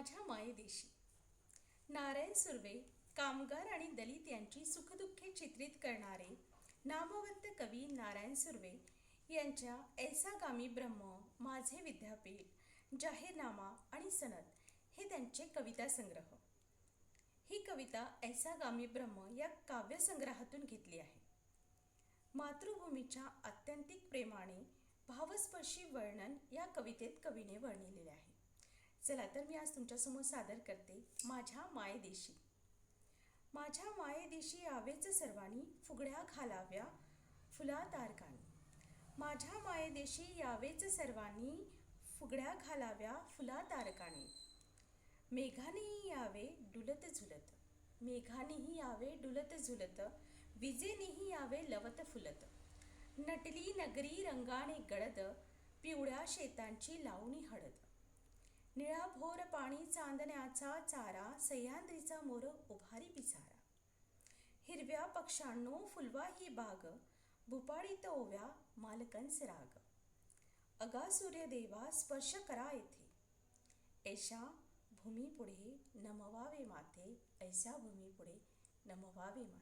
माझ्या मायदेशी. नारायण सुर्वे कामगार आणि दलित यांची सुखदुःखे चित्रित करणारे नामवंत कवी नारायण सुर्वे यांच्या ऐसागामी ब्रह्म माझे विद्यापीठ जाहीरनामा आणि सनद हे त्यांचे कविता संग्रह. ही कविता ऐसा गामी ब्रह्म या काव्यसंग्रहातून घेतली आहे. मातृभूमीच्या आत्यंतिक प्रेमाने भावस्पर्शी वर्णन या कवितेत कवीने वर्णिलेले आहे. चला तर मी आज तुमच्यासमोर सादर करते माझ्या मायदेशी. माझ्या मायदेशी यावेच सर्वांनी फुगड्या घालाव्या फुला तारकांनी माझ्या मायदेशी यावेच सर्वांनी फुगड्या घालाव्या फुला तारकांनी मेघानेही यावे डुलत झुलत. मेघानेही यावे डुलत झुलत. विजेनेही यावे लवत फुलत. नटली नगरी रंगाने गडद पिवळ्या शेतांची लावणी हळद निळा भोर पाणी चांदण्याचा चारा सह्याद्रीचा मोर उभारी पिसारा हिरव्या पक्ष्यांनो फुलवा ही बाग भुपाळीत ओव्या मालकंस राग. अगा सूर्यदेवा स्पर्श करा येथे. ऐशा भूमीपुढे नमवावे माथे ऐशा भूमीपुढे नमवावे माथे